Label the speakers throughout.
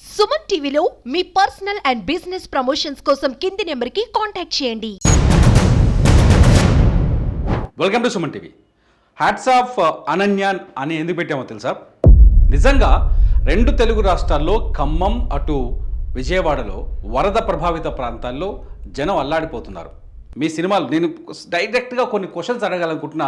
Speaker 1: సుమన్ టీవీలో మీ personal and business promotions కోసం కింది నెంబర్కి కాంటాక్ట్ చేయండి.
Speaker 2: Welcome to Suman TV. Hats off అనన్యాన్ అని ఎందుకు పెట్టామో తెలుసా? నిజంగా రెండు తెలుగు రాష్ట్రాల్లో ఖమ్మం అటు విజయవాడలో వరద ప్రభావిత ప్రాంతాల్లో జనం అల్లాడిపోతున్నారు. మీ సినిమాలు నేను డైరెక్ట్గా కొన్ని క్వశ్చన్స్ అడగాలనుకుంటున్నా.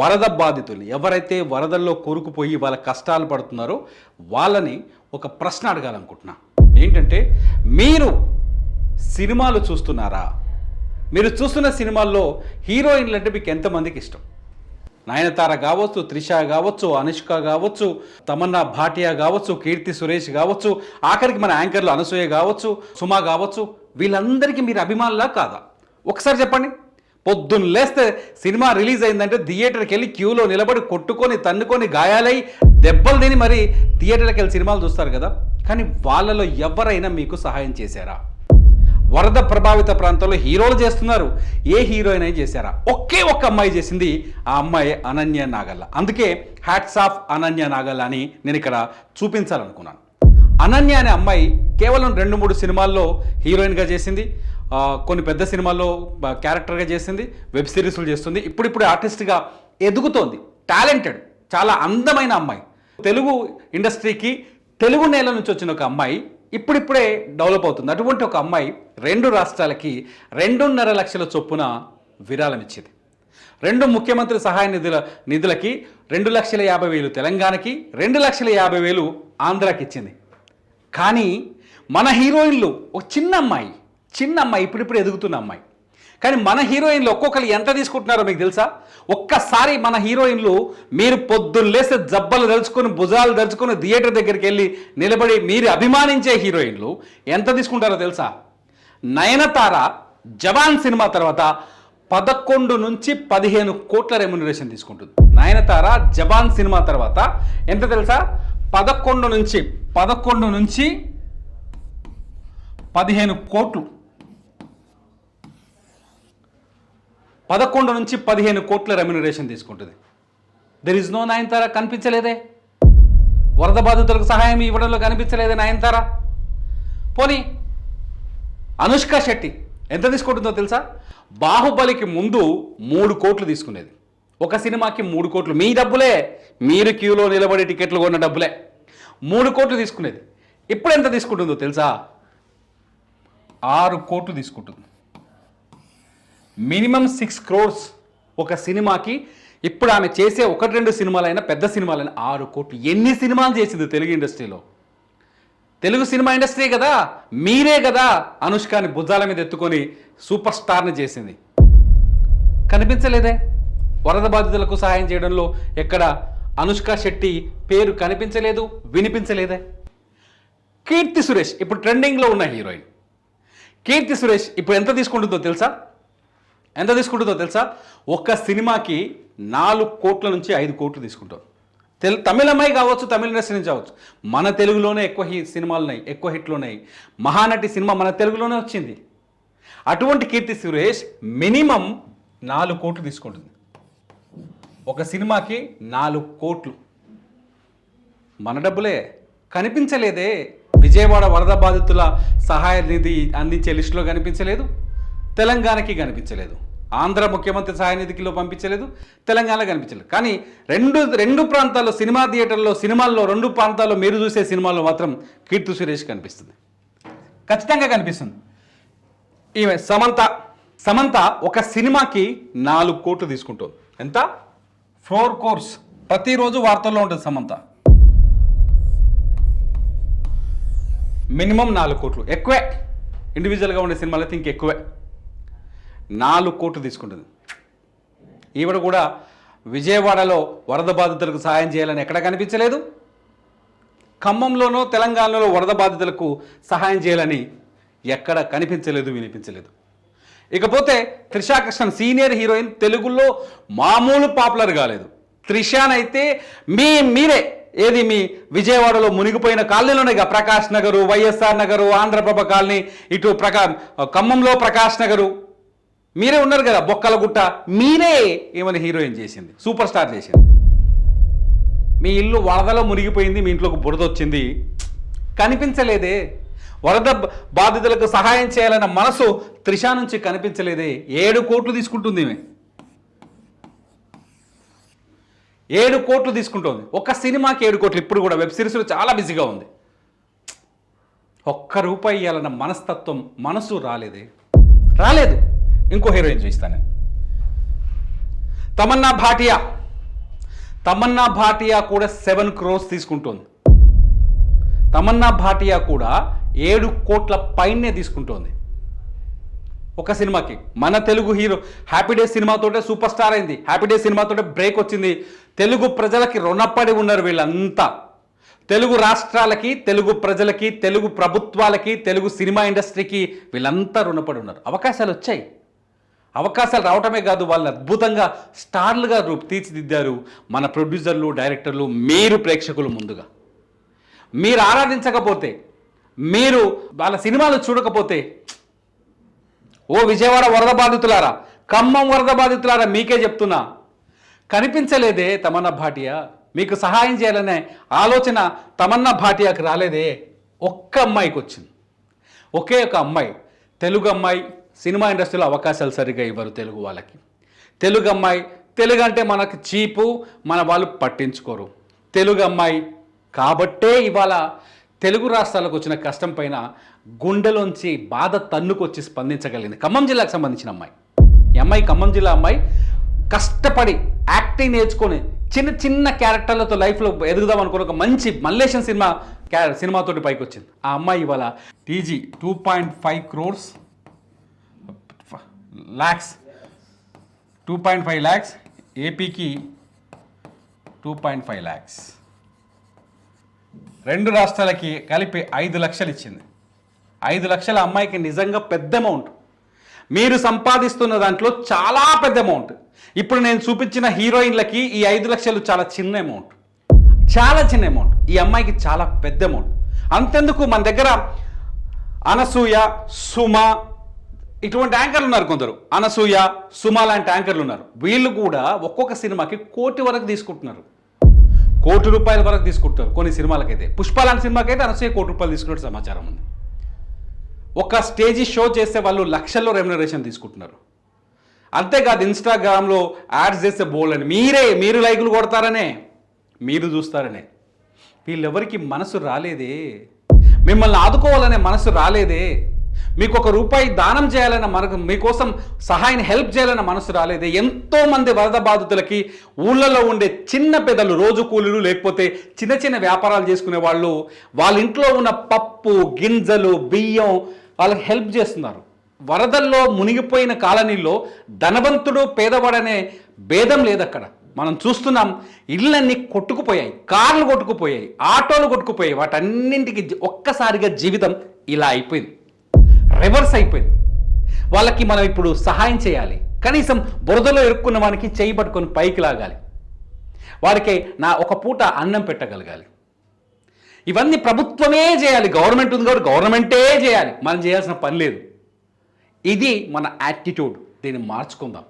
Speaker 2: వరద బాధితులు ఎవరైతే వరదల్లో కూరుకుపోయి వాళ్ళ కష్టాలు పడుతున్నారో వాళ్ళని ఒక ప్రశ్న అడగాలనుకుంటున్నా. ఏంటంటే మీరు సినిమాలు చూస్తున్నారా? మీరు చూస్తున్న సినిమాల్లో హీరోయిన్లు అంటే మీకు ఎంతమందికి ఇష్టం? నయనతార కావచ్చు త్రిష కావచ్చు అనుష్క కావచ్చు తమన్నా భాటియా కావచ్చు కీర్తి సురేష్ కావచ్చు ఆఖరికి మన యాంకర్లు అనసూయ కావచ్చు సుమా కావచ్చు వీళ్ళందరికీ మీరు అభిమానులా కాదా? ఒకసారి చెప్పండి. పొద్దున్న లేస్తే సినిమా రిలీజ్ అయిందంటే థియేటర్కి వెళ్ళి క్యూలో నిలబడి కొట్టుకొని తన్నుకొని గాయాలై దెబ్బలు తిని మరి థియేటర్కి వెళ్ళి సినిమాలు చూస్తారు కదా. కానీ వాళ్ళలో ఎవరైనా మీకు సహాయం చేశారా? వరద ప్రభావిత ప్రాంతంలో హీరోలు చేస్తున్నారు. ఏ హీరోయిన్ అయినా చేశారా? ఒకే ఒక్క అమ్మాయి చేసింది ఆ అమ్మాయి అనన్య నాగల్ల. అందుకే హ్యాట్స్ ఆఫ్ అనన్య నాగల్ల అని నేను ఇక్కడ చూపించాలనుకున్నాను. అనన్య అనే అమ్మాయి కేవలం రెండు మూడు సినిమాల్లో హీరోయిన్గా చేసింది. కొన్ని పెద్ద సినిమాల్లో క్యారెక్టర్గా చేసింది. వెబ్ సిరీస్లు చేస్తుంది. ఇప్పుడిప్పుడు ఆర్టిస్ట్గా ఎదుగుతోంది. టాలెంటెడ్ చాలా అందమైన అమ్మాయి. తెలుగు ఇండస్ట్రీకి తెలుగు నేల నుంచి వచ్చిన ఒక అమ్మాయి ఇప్పుడిప్పుడే డెవలప్ అవుతుంది. అటువంటి ఒక అమ్మాయి రెండు రాష్ట్రాలకి రెండున్నర లక్షల చొప్పున విరాళం ఇచ్చింది రెండు ముఖ్యమంత్రి సహాయ నిధుల నిధులకి రెండు లక్షల యాభై వేలు తెలంగాణకి రెండు లక్షల యాభై వేలు ఆంధ్రాకి ఇచ్చింది. కానీ మన హీరోయిన్లు ఒక చిన్న అమ్మాయి చిన్న అమ్మాయి ఇప్పుడిప్పుడు ఎదుగుతున్న అమ్మాయి. కానీ మన హీరోయిన్లు ఒక్కొక్కరు ఎంత తీసుకుంటున్నారో మీకు తెలుసా? ఒక్కసారి మన హీరోయిన్లు మీరు పొద్దున్న లేస్తే జబ్బలు దలుచుకొని భుజాలు దలుచుకొని థియేటర్ దగ్గరికి వెళ్ళి నిలబడి మీరు అభిమానించే హీరోయిన్లు ఎంత తీసుకుంటారో తెలుసా? నయనతార జవాన్ సినిమా తర్వాత పదకొండు నుంచి పదిహేను కోట్ల రెమ్యునరేషన్ తీసుకుంటుంది. నయనతార జవాన్ సినిమా తర్వాత ఎంత తెలుసా? పదకొండు నుంచి పదకొండు నుంచి పదిహేను కోట్లు పదకొండు నుంచి పదిహేను కోట్ల రెమ్యునరేషన్ తీసుకుంటుంది. దెర్ ఇస్ నో నయనతార కనిపించలేదే. వరద బాధితులకు సహాయం ఇవ్వడంలో కనిపించలేదే నయనతార. పోనీ అనుష్క శెట్టి ఎంత తీసుకుంటుందో తెలుసా? బాహుబలికి ముందు మూడు కోట్లు తీసుకునేది. ఒక సినిమాకి మూడు కోట్లు. మీ డబ్బులే మీరు క్యూలో నిలబడి టికెట్లు కొన్న డబ్బులే. మూడు కోట్లు తీసుకునేది. ఇప్పుడు ఎంత తీసుకుంటుందో తెలుసా? ఆరు కోట్లు తీసుకుంటుంది. మినిమం సిక్స్ క్రోర్స్ ఒక సినిమాకి. ఇప్పుడు ఆమె చేసే ఒకటి రెండు సినిమాలైనా పెద్ద సినిమాలైనా ఆరు కోట్లు ఎన్ని సినిమాలు చేసింది తెలుగు ఇండస్ట్రీలో? తెలుగు సినిమా ఇండస్ట్రీ కదా మీరే కదా అనుష్కాని భుజాల మీద ఎత్తుకొని సూపర్ స్టార్ని చేసింది. కనిపించలేదే. వరద బాధితులకు సహాయం చేయడంలో ఎక్కడ అనుష్క శెట్టి పేరు కనిపించలేదు వినిపించలేదే. కీర్తి సురేష్ ఇప్పుడు ట్రెండింగ్లో ఉన్న హీరోయిన్. కీర్తి సురేష్ ఇప్పుడు ఎంత తీసుకుంటుందో తెలుసా? ఎంత తీసుకుంటుందో తెలుసా? ఒక్క సినిమాకి నాలుగు కోట్ల నుంచి ఐదు కోట్లు తీసుకుంటారు. తెలు తమిళ అమ్మాయి కావచ్చు తమిళ ఇండస్ట్రీ నుంచి కావచ్చు. మన తెలుగులోనే ఎక్కువ హీ సినిమాలు ఉన్నాయి ఎక్కువ హిట్లు ఉన్నాయి. మహానటి సినిమా మన తెలుగులోనే వచ్చింది. అటువంటి కీర్తి సురేష్ మినిమం నాలుగు కోట్లు తీసుకుంటుంది. ఒక సినిమాకి నాలుగు కోట్లు. మన డబ్బులే. కనిపించలేదే. విజయవాడ వరద బాధితుల సహాయ నిధి అందించే లిస్టులో కనిపించలేదు. తెలంగాణకి కనిపించలేదు. ఆంధ్ర ముఖ్యమంత్రి సహాయనిధికిలో పంపించలేదు తెలంగాణలో కనిపించలేదు. కానీ రెండు రెండు ప్రాంతాల్లో సినిమా థియేటర్లో సినిమాల్లో రెండు ప్రాంతాల్లో మీరు చూసే సినిమాల్లో మాత్రం కీర్తి సురేష్ కనిపిస్తుంది. ఖచ్చితంగా కనిపిస్తుంది. ఈమె సమంత సమంత ఒక సినిమాకి నాలుగు కోట్లు తీసుకుంటుంది. ఎంత? ఫోర్ కోర్స్. ప్రతిరోజు వార్తల్లో ఉంటుంది సమంత. మినిమం నాలుగు కోట్లు. ఎక్కువే. ఇండివిజువల్గా ఉండే సినిమాలు అయితే ఇంకెక్కువే. నాలుగు కోట్లు తీసుకుంటుంది. ఈవిడ కూడా విజయవాడలో వరద బాధితులకు సహాయం చేయాలని ఎక్కడ కనిపించలేదు. ఖమ్మంలోనో తెలంగాణలో వరద బాధితులకు సహాయం చేయాలని ఎక్కడ కనిపించలేదు వినిపించలేదు. ఇకపోతే త్రిషా కృష్ణన్ సీనియర్ హీరోయిన్ తెలుగులో మామూలు పాపులర్ కాలేదు. త్రిషానైతే మీ మీరే ఏది మీ విజయవాడలో మునిగిపోయిన కాలనీలోనే ఇక ప్రకాష్ నగరు వైఎస్ఆర్ నగరు ఆంధ్రప్రభ కాలనీ ఇటు ప్రకా ఖమ్మంలో ప్రకాష్ నగరు మీరే ఉన్నారు కదా బొక్కల గుట్ట. మీరే ఏమైనా హీరోయిన్ చేసింది సూపర్ స్టార్ చేసింది. మీ ఇల్లు వరదలో మునిగిపోయింది మీ ఇంట్లోకి బురద వచ్చింది. కనిపించలేదే. వరద బాధితులకు సహాయం చేయాలన్న మనసు త్రిష నుంచి కనిపించలేదే. ఏడు కోట్లు తీసుకుంటుంది ఈమె. ఏడు కోట్లు తీసుకుంటుంది. ఒక్క సినిమాకి ఏడు కోట్లు ఇప్పుడు కూడా వెబ్ సిరీస్లో చాలా బిజీగా ఉంది. ఒక్క రూపాయి ఇవ్వాలన్న మనస్తత్వం మనసు రాలేదే. రాలేదు. ఇంకో హీరోయిన్ చూస్తాను తమన్నా భాటియా తమన్నా భాటియా కూడా సెవెన్ క్రోర్స్ తీసుకుంటోంది. తమన్నా భాటియా కూడా ఏడు కోట్ల పైనే తీసుకుంటోంది. ఒక సినిమాకి మన తెలుగు హీరో హ్యాపీ డే సినిమాతోటే సూపర్ స్టార్ అయింది. హ్యాపీ డే సినిమాతోటే బ్రేక్ వచ్చింది. తెలుగు ప్రజలకి రుణపడి ఉన్నారు వీళ్ళంతా. తెలుగు రాష్ట్రాలకి తెలుగు ప్రజలకి తెలుగు ప్రభుత్వాలకి తెలుగు సినిమా ఇండస్ట్రీకి వీళ్ళంతా రుణపడి ఉన్నారు. అవకాశాలు వచ్చాయి. అవకాశాలు రావటమే కాదు వాళ్ళని అద్భుతంగా స్టార్లుగా రూపు తీర్చిదిద్దారు మన ప్రొడ్యూసర్లు డైరెక్టర్లు మీరు ప్రేక్షకులు ముందుగా. మీరు ఆరాధించకపోతే మీరు వాళ్ళ సినిమాలు చూడకపోతే ఓ విజయవాడ వరద బాధితులారా ఖమ్మం వరద బాధితులారా మీకే చెప్తున్నా. కనిపించలేదే తమన్నా భాటియా. మీకు సహాయం చేయాలనే ఆలోచన తమన్నా భాటియాకి రాలేదే. ఒక్క అమ్మాయికి వచ్చింది. ఒకే ఒక అమ్మాయి. తెలుగు అమ్మాయి సినిమా ఇండస్ట్రీలో అవకాశాలు సరిగా ఇవ్వరు తెలుగు వాళ్ళకి. తెలుగు అమ్మాయి తెలుగు అంటే మనకు చీపు మన వాళ్ళు పట్టించుకోరు. తెలుగు అమ్మాయి కాబట్టే ఇవాళ తెలుగు రాష్ట్రాలకు వచ్చిన కష్టం పైన గుండెలోంచి బాధ తన్నుకొచ్చి స్పందించగలిగింది. ఖమ్మం జిల్లాకు సంబంధించిన అమ్మాయి. ఈ అమ్మాయి ఖమ్మం జిల్లా అమ్మాయి. కష్టపడి యాక్టింగ్ నేర్చుకొని చిన్న చిన్న క్యారెక్టర్లతో లైఫ్లో ఎదుగుదాం అనుకుని ఒక మంచి మల్లేషన్ సినిమా క్యారె సినిమాతోటి పైకి వచ్చింది ఆ అమ్మాయి ఇవాళ TG two point five crores lakhs two point five lakhs ఏపీకి టూ పాయింట్ ఫైవ్ ల్యాక్స్ రెండు రాష్ట్రాలకి కలిపి ఐదు లక్షలు ఇచ్చింది. ఐదు లక్షల అమ్మాయికి నిజంగా పెద్ద అమౌంట్ మీరు సంపాదిస్తున్న దాంట్లో చాలా పెద్ద అమౌంట్ ఇప్పుడు నేను చూపించిన హీరోయిన్లకి ఈ ఐదు లక్షలు చాలా చిన్న అమౌంట్ చాలా చిన్న అమౌంట్ ఈ అమ్మాయికి చాలా పెద్ద అమౌంట్ అంతెందుకు మన దగ్గర అనసూయ సుమ ఇటువంటి యాంకర్లు ఉన్నారు కొందరు. అనసూయ సుమ లాంటి యాంకర్లు ఉన్నారు. వీళ్ళు కూడా ఒక్కొక్క సినిమాకి కోటి వరకు తీసుకుంటున్నారు. కోటి రూపాయల వరకు తీసుకుంటారు కొన్ని సినిమాలకైతే. పుష్ప లాంటి సినిమాకైతే అనసూయ కోటి రూపాయలు తీసుకున్నట్టు సమాచారం ఉంది. ఒక స్టేజీ షో చేస్తే వాళ్ళు లక్షల్లో రెమ్యునరేషన్ తీసుకుంటున్నారు. అంతేకాదు ఇన్స్టాగ్రామ్లో యాడ్స్ చేస్తే బోల్డ్ అని. మీరే మీరు లైకులు కొడతారనే. మీరు చూస్తారనే. వీళ్ళెవరికి మనసు రాలేదే? మిమ్మల్ని ఆదుకోవాలనే మనసు రాలేదే? మీకు ఒక రూపాయి దానం చేయాలన్న మనకు మీకోసం సహాయం హెల్ప్ చేయాలన్న మనసు రాలేదు? ఎంతో మంది వరద బాధితులకి ఊళ్ళలో ఉండే చిన్న పెద్దలు రోజు కూలీలు లేకపోతే చిన్న చిన్న వ్యాపారాలు చేసుకునే వాళ్ళు వాళ్ళ ఇంట్లో ఉన్న పప్పు గింజలు బియ్యం వాళ్ళకి హెల్ప్ చేస్తున్నారు. వరదల్లో మునిగిపోయిన కాలనీలో ధనవంతుడు పేదవాడనే భేదం లేదు అక్కడ మనం చూస్తున్నాం ఇళ్ళన్నీ కొట్టుకుపోయాయి కార్లు కొట్టుకుపోయాయి ఆటోలు కొట్టుకుపోయాయి వాటన్నింటికి ఒక్కసారిగా జీవితం ఇలా అయిపోయింది. రివర్స్ అయిపోయింది. వాళ్ళకి మనం ఇప్పుడు సహాయం చేయాలి. కనీసం బురదలో ఇరుక్కున్న వానికి చేయి పట్టుకొని పైకి లాగాలి. వారికి నా ఒక పూట అన్నం పెట్టగలగాలి. ఇవన్నీ ప్రభుత్వమే చేయాలి. గవర్నమెంట్ ఉంది కాబట్టి గవర్నమెంటే చేయాలి. మనం చేయాల్సిన పని లేదు. ఇది మన యాటిట్యూడ్. దీన్ని మార్చుకుందాం.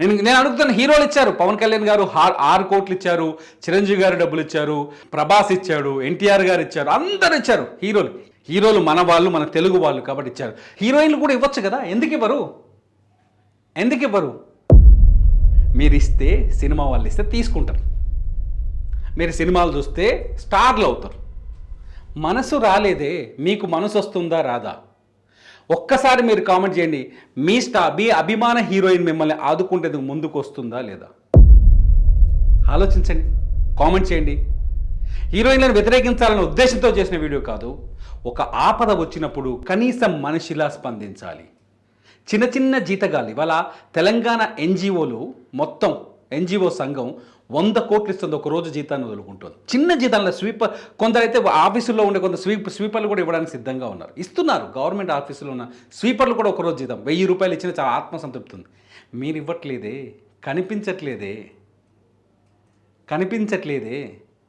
Speaker 2: నేను నేను అడుగుతున్న హీరోలు ఇచ్చారు. పవన్ కళ్యాణ్ గారు ఆరు కోట్లు ఇచ్చారు. చిరంజీవి గారు డబ్బులు ఇచ్చారు. ప్రభాస్ ఇచ్చాడు. ఎన్టీఆర్ గారు ఇచ్చారు. అందరు ఇచ్చారు. హీరోలు. హీరోలు మన వాళ్ళు మన తెలుగు వాళ్ళు కాబట్టి ఇచ్చారు. హీరోయిన్లు కూడా ఇవ్వచ్చు కదా? ఎందుకు ఇవ్వరు? ఎందుకు ఇవ్వరు? మీరు ఇస్తే సినిమా వాళ్ళు ఇస్తే తీసుకుంటారు. మీరు సినిమాలు చూస్తే స్టార్లు అవుతారు. మనసు రాలేదే మీకు మనసు వస్తుందా రాదా? ఒక్కసారి మీరు కామెంట్ చేయండి మీ స్టార్ మీ అభిమాన హీరోయిన్ మిమ్మల్ని ఆదుకుంటేందుకు ముందుకు వస్తుందా లేదా? ఆలోచించండి కామెంట్ చేయండి. హీరోయిన్లను వ్యతిరేకించాలనే ఉద్దేశంతో చేసిన వీడియో కాదు ఒక ఆపద వచ్చినప్పుడు కనీసం మనిషిలా స్పందించాలి. చిన్న చిన్న జీతగాలు ఇవాళ తెలంగాణ ఎన్జిఓలు మొత్తం ఎన్జిఓ సంఘం వంద కోట్లు ఇస్తుంది ఒక రోజు జీతాన్ని వదులుకుంటుంది. చిన్న జీతాల స్వీపర్ కొందరైతే ఆఫీసుల్లో ఉండే కొంత స్వీప్ స్వీపర్లు కూడా ఇవ్వడానికి సిద్ధంగా ఉన్నారు. ఇస్తున్నారు గవర్నమెంట్ ఆఫీసులో ఉన్న స్వీపర్లు కూడా ఒక రోజు జీతం. వెయ్యి రూపాయలు ఇచ్చిన చాలా ఆత్మసంతృప్తి ఉంది మీరు ఇవ్వట్లేదే కనిపించట్లేదే కనిపించట్లేదే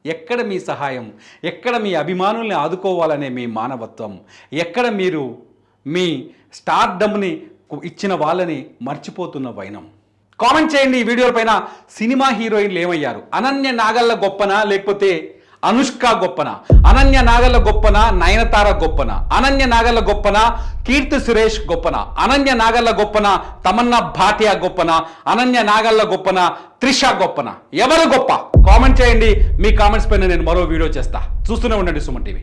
Speaker 2: ఎక్కడ మీ సహాయం ఎక్కడ మీ అభిమానుల్ని ఆదుకోవాలనే మీ మానవత్వం ఎక్కడ మీరు మీ స్టార్డమ్ని ఇచ్చిన వాళ్ళని మర్చిపోతున్న వైనం. కామెంట్ చేయండి ఈ వీడియోల పైన. సినిమా హీరోయిన్లు ఏమయ్యారు? అనన్య నాగల్ల గొప్పనా? లేకపోతే అనుష్క గొప్పన అనన్య నాగల్ల గొప్పన నయనతార గొప్పన అనన్య నాగల్ల గొప్పన కీర్తి సురేష్ గొప్పన అనన్య నాగల్ల గొప్పన తమన్నా భాటియా గొప్పన అనన్య నాగల్ల గొప్పన త్రిష గొప్పన. ఎవరు గొప్ప? కామెంట్ చేయండి. మీ కామెంట్స్ పైన నేను మరో వీడియో చేస్తా. చూస్తూనే ఉండండి సుమన్ టీవీ.